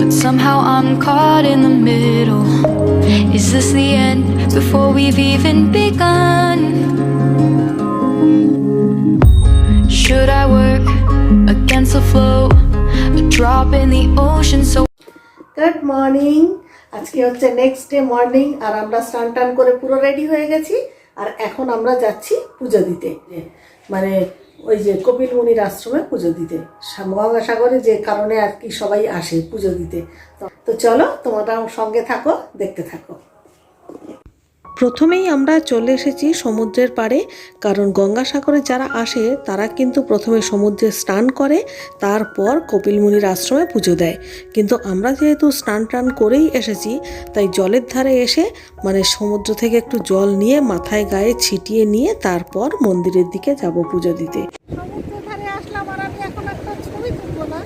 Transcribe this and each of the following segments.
but somehow I'm caught in the middle. Is this the end before we've even begun? Should I work against the flow? A drop in the ocean, so good morning আজকে হচ্ছে next day morning আর আমরা স্নান টান করে পুরো ready হয়ে গেছি আর এখন আমরা যাচ্ছি পুজো দিতে মানে ওই যে কপিল মুনির আশ্রমে পুজো দিতে। গঙ্গাসাগরে যে কারণে আর কি সবাই আসে পুজো দিতে। তো চলো তোমরা সঙ্গে থাকো, দেখতে থাকো। প্রথমেই আমরা চলে এসেছি সমুদ্রের পাড়ে, কারণ গঙ্গাসাগরে যারা আসে, তারা কিন্তু প্রথমে সমুদ্রে স্নান করে, তারপর কপিলমুনির আশ্রমে পুজো দেয়। কিন্তু আমরা যেহেতু স্নান টান করেই এসেছি, তাই জলের ধারে এসে মানে সমুদ্র থেকে একটু জল নিয়ে মাথায় গায়ে ছিটিয়ে নিয়ে তারপর মন্দিরের দিকে যাব পুজো দিতে। ধারে আসলাম আর আমি এখন একটা ছবি তুলব না।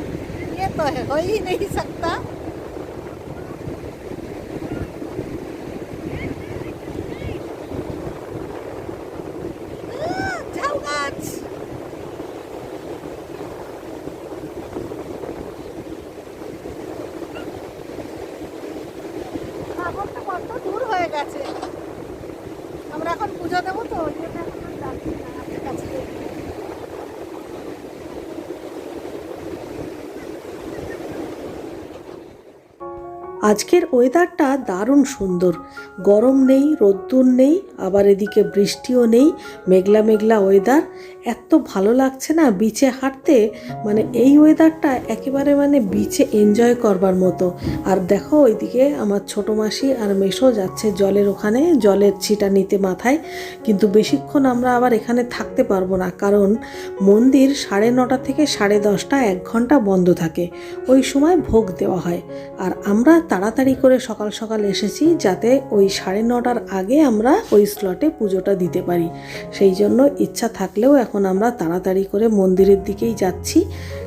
আজকের ওয়েদারটা দারুণ সুন্দর। গরম নেই রোদ্দুর নেই আবার এদিকে বৃষ্টিও নেই, মেঘলা মেঘলা ওয়েদার এত ভালো লাগছে না বিচে হাঁটতে? মানে এই ওয়েদারটা একেবারে মানে বিচে এনজয় করবার মতো। আর দেখো ওইদিকে আমার ছোটো মাসি আর মেশো যাচ্ছে জলের ওখানে, জলের ছিটা নিতে মাথায়। কিন্তু বেশিক্ষণ আমরা আবার এখানে থাকতে পারব না, কারণ মন্দির সাড়ে নটা থেকে সাড়ে দশটা, এক ঘণ্টা বন্ধ থাকে। ওই সময় ভোগ দেওয়া হয়। আর আমরা তাড়াতাড়ি করে সকাল সকাল এসেছি যাতে ওই সাড়ে নটার আগে আমরা ওই স্লটে পুজোটা দিতে পারি। সেই জন্য ইচ্ছা থাকলেও এখন আমরা তাড়াতাড়ি করে মন্দিরের দিকেই যাচ্ছি।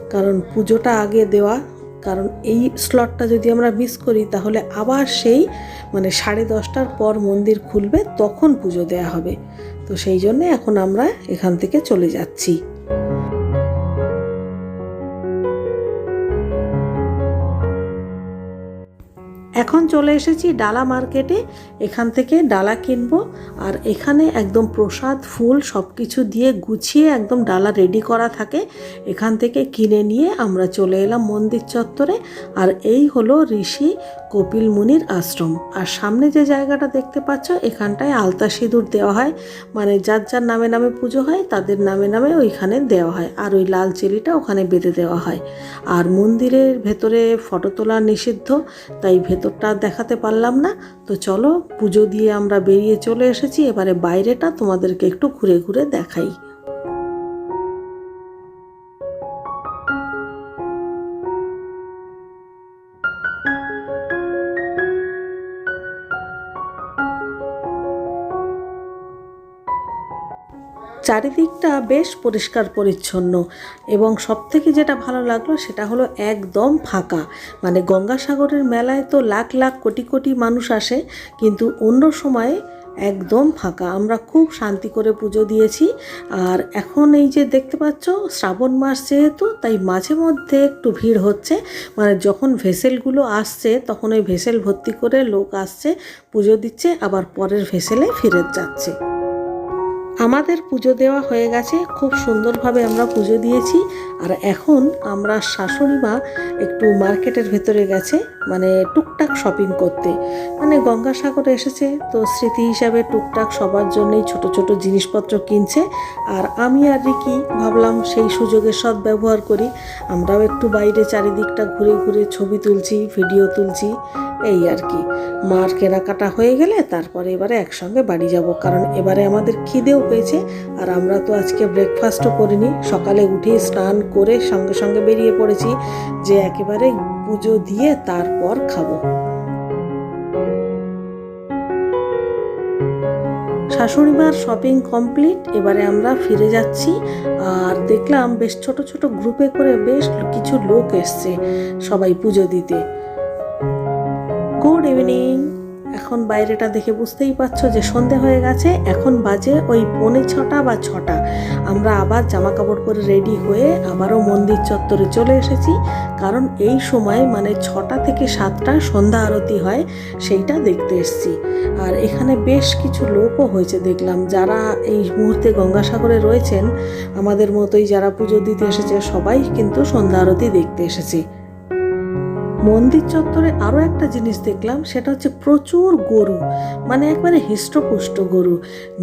কারণ পুজোটা আগে দেওয়া, কারণ এই স্লটটা যদি আমরা মিস করি, তাহলে আবার সেই মানে সাড়ে দশটার পর মন্দির খুলবে, তখন পুজো দেওয়া হবে। তো সেই জন্য এখন আমরা এখান থেকে চলে যাচ্ছি। এখন চলে এসেছি ডালা মার্কেটে। এখান থেকে ডালা কিনবো আর এখানে একদম প্রসাদ, ফুল সব কিছু দিয়ে গুছিয়ে একদম ডালা রেডি করা থাকে। এখান থেকে কিনে নিয়ে আমরা চলে এলাম মন্দির চত্বরে আর এই হলো ঋষি কপিল মুনির আশ্রম। আর সামনে যে জায়গাটা দেখতে পাচ্ছ, এখানটায় আলতা সিঁদুর দেওয়া হয়। মানে যার যার নামে নামে পুজো হয়, তাদের নামে নামে ওইখানে দেওয়া হয়। আর ওই লাল চেলিটা ওখানে বেঁধে দেওয়া হয়। আর মন্দিরের ভেতরে ফটো তোলা নিষিদ্ধ, তাই ভেতরটা দেখাতে পারলাম না। তো চলো, পুজো দিয়ে আমরা বেরিয়ে চলে এসেছি। এবারে বাইরেটা তোমাদেরকে একটু ঘুরে ঘুরে দেখাই। চারিদিকটা বেশ পরিষ্কার পরিচ্ছন্ন এবং সবথেকে যেটা ভালো লাগল সেটা হলো একদম ফাঁকা। মানে গঙ্গাসাগরের মেলায় তো লাখ লাখ কোটি কোটি মানুষ আসে, কিন্তু অন্য সময়ে একদম ফাঁকা। আমরা খুব শান্তি করে পুজো দিয়েছি। আর এখন এই যে দেখতে পাচ্ছ, শ্রাবণ মাস যেহেতু, তাই মাঝে মধ্যে একটু ভিড় হচ্ছে। মানে যখন ভেসেলগুলো আসছে, তখন ওই ভেসেল ভর্তি করে লোক আসছে, পুজো দিচ্ছে, আবার পরের ভেসেলে ফিরে যাচ্ছে। আমাদের পুজো দেওয়া হয়ে গেছে, খুব সুন্দরভাবে আমরা পুজো দিয়েছি। আর এখন আমরা শাশুড়ি মা একটু মার্কেটের ভেতরে গেছে মানে টুকটাক শপিং করতে। মানে গঙ্গাসাগরে এসেছে, তো স্মৃতি হিসাবে টুকটাক সবার জন্যই ছোট ছোট জিনিসপত্র কিনছে। আর আমি আর রিকি ভাবলাম সেই সুযোগের সৎ ব্যবহার করি, আমরাও একটু বাইরে চারিদিকটা ঘুরে ঘুরে ছবি তুলছি ভিডিও তুলছি, এই আর কি। মার কেনাকাটা হয়ে গেলে তারপরে এবারে একসঙ্গে বাড়ি যাব, কারণ এবারে আমাদের খিদেও পেয়েছে আর আমরা তো আজকে ব্রেকফাস্টও করিনি। সকালে উঠে স্নান করে সঙ্গে সঙ্গে বেরিয়ে পড়েছি যে একেবারে পুজো দিয়ে তারপর খাব। শাশুড়িমার শপিং কমপ্লিট এবারে আমরা ফিরে যাচ্ছি। আর দেখলাম বেশ ছোট ছোট গ্রুপে করে বেশ কিছু লোক এসছে সবাই পুজো দিতে। গুড ইভিনিং এখন বাইরেটা দেখে বুঝতেই পারছ যে সন্ধে হয়ে গেছে, এখন বাজে ওই পৌনে ছটা বা ছটা। আমরা আবার জামা কাপড় পরে রেডি হয়ে আবারও মন্দির চত্বরে চলে এসেছি, কারণ এই সময় মানে ছটা থেকে সাতটা সন্ধ্যা আরতি হয়, সেইটা দেখতে এসেছি। আর এখানে বেশ কিছু লোকও হয়েছে দেখলাম, যারা এই মুহূর্তে গঙ্গাসাগরে রয়েছেন, আমাদের মতোই যারা পুজো দিতে এসেছে সবাই কিন্তু সন্ধ্যা আরতি দেখতে এসেছে। মন্দির চত্বরে আরও একটা জিনিস দেখলাম, সেটা হচ্ছে প্রচুর গরু মানে একবারে হৃষ্টপুষ্ট গরু।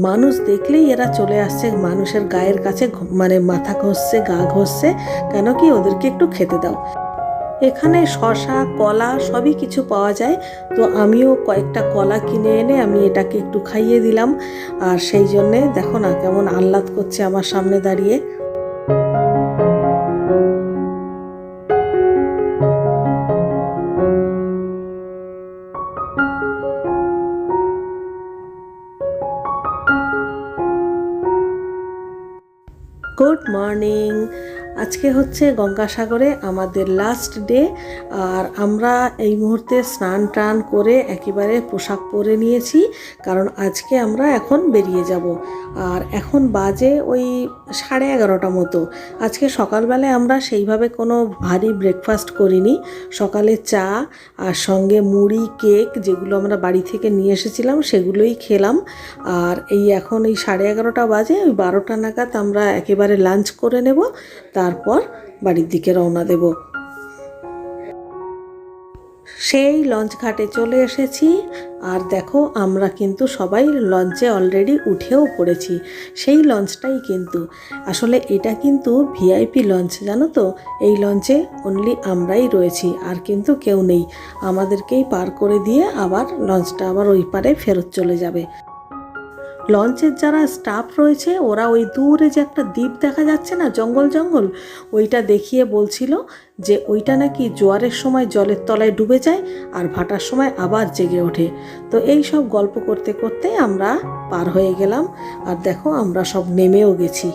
মানুষ দেখলেই এরা চলে আসছে, মানুষের গায়ের কাছে মানে মাথা ঘষছে, গা ঘষছে, কেন কি ওদেরকে একটু খেতে দাও। এখানে শশা কলা সবই কিছু পাওয়া যায়, তো আমিও কয়েকটা কলা কিনে এনে আমি এটাকে একটু খাইয়ে দিলাম। আর সেই জন্যে দেখো না কেমন আহ্লাদ করছে আমার সামনে দাঁড়িয়ে। গুড মর্নিং আজকে হচ্ছে গঙ্গাসাগরে আমাদের লাস্ট ডে আর আমরা এই মুহূর্তে স্নান টান করে একেবারে পোশাক পরে নিয়েছি, কারণ আজকে আমরা এখন বেরিয়ে যাব। আর এখন বাজে ওই সাড়ে এগারোটা মতো। আজকে সকালবেলায় আমরা সেইভাবে কোনো ভারী ব্রেকফাস্ট করিনি। সকালে চা আর সঙ্গে মুড়ি, কেক যেগুলো আমরা বাড়ি থেকে নিয়ে এসেছিলাম সেগুলোই খেলাম। আর এই এখন এই সাড়ে এগারোটা বাজে, ওই বারোটা নাগাদ আমরা একেবারে লাঞ্চ করে নেব। তারপর বাড়ির দিকে রওনা দেব। সেই লঞ্চ ঘাটে চলে এসেছি। আর দেখো, আমরা কিন্তু সবাই লঞ্চে অলরেডি উঠেও পড়েছি। সেই লঞ্চটাই কিন্তু। আসলে এটা কিন্তু ভিআইপি লঞ্চ, জানো তো? এই লঞ্চে অনলি আমরাই রয়েছি, আর কিন্তু কেউ নেই। আমাদেরকেই পার করে দিয়ে আবার লঞ্চটা আবার ওই পারে ফেরত চলে যাবে। লঞ্চের যারা স্টাফ রয়েছে, ওরা ওই দূরে যে একটা দ্বীপ দেখা যাচ্ছে না, জঙ্গল জঙ্গল, ওইটা দেখিয়ে বলছিল যে ওইটা নাকি জোয়ারের সময় জলের তলায় ডুবে যায় আর ভাটার সময় আবার জেগে ওঠে। তো এই সব গল্প করতে করতে আমরা পার হয়ে গেলাম। আর দেখো আমরা সব নেমেও গেছি।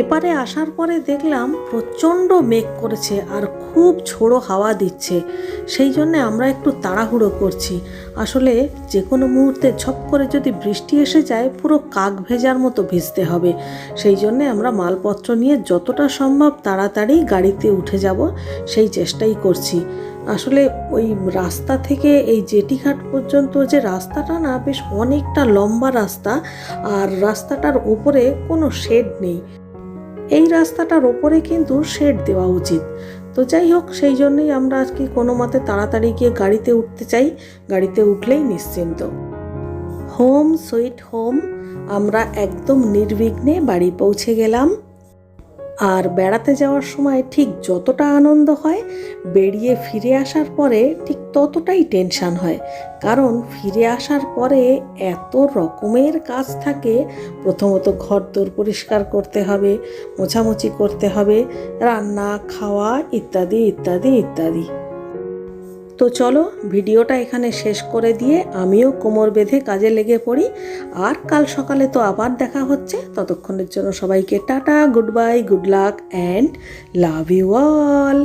এপারে আসার পরে দেখলাম প্রচণ্ড মেঘ করেছে আর খুব ঝোড়ো হাওয়া দিচ্ছে। সেই জন্যে আমরা একটু তাড়াহুড়ো করছি। আসলে যে কোনো মুহূর্তে ঝপ করে যদি বৃষ্টি এসে যায়, পুরো কাক ভেজার মতো ভিজতে হবে। সেই জন্যে আমরা মালপত্র নিয়ে যতটা সম্ভব তাড়াতাড়ি গাড়িতে উঠে যাব, সেই চেষ্টাই করছি। আসলে ওই রাস্তা থেকে এই জেটিঘাট পর্যন্ত যে রাস্তাটা না, বেশ অনেকটা লম্বা রাস্তা, আর রাস্তাটার উপরে কোনো শেড নেই। এই রাস্তাটার ওপরে কিন্তু শেড দেওয়া উচিত। তো যাই হোক, সেই জন্যই আমরা আজকে কোনো মতে তাড়াতাড়ি গিয়ে গাড়িতে উঠতে চাই। গাড়িতে উঠলেই নিশ্চিন্ত। হোম সুইট হোম, আমরা একদম নির্বিঘ্নে বাড়ি পৌঁছে গেলাম। আর বেড়াতে যাওয়ার সময় ঠিক যতটা আনন্দ হয়, বেরিয়ে ফিরে আসার পরে ঠিক ততটাই টেনশান হয়। কারণ ফিরে আসার পরে এত রকমের কাজ থাকে, প্রথমত ঘর দোর পরিষ্কার করতে হবে, মোছামুছি করতে হবে, রান্না, খাওয়া ইত্যাদি ইত্যাদি ইত্যাদি। তো চলো ভিডিওটা এখানে শেষ করে দিয়ে আমিও কোমর বেঁধে কাজে লেগে পড়ি। আর কাল সকালে তো আবার দেখা হচ্ছে। ততক্ষণের জন্য সবাইকে tata, goodbye, good luck, and love you all.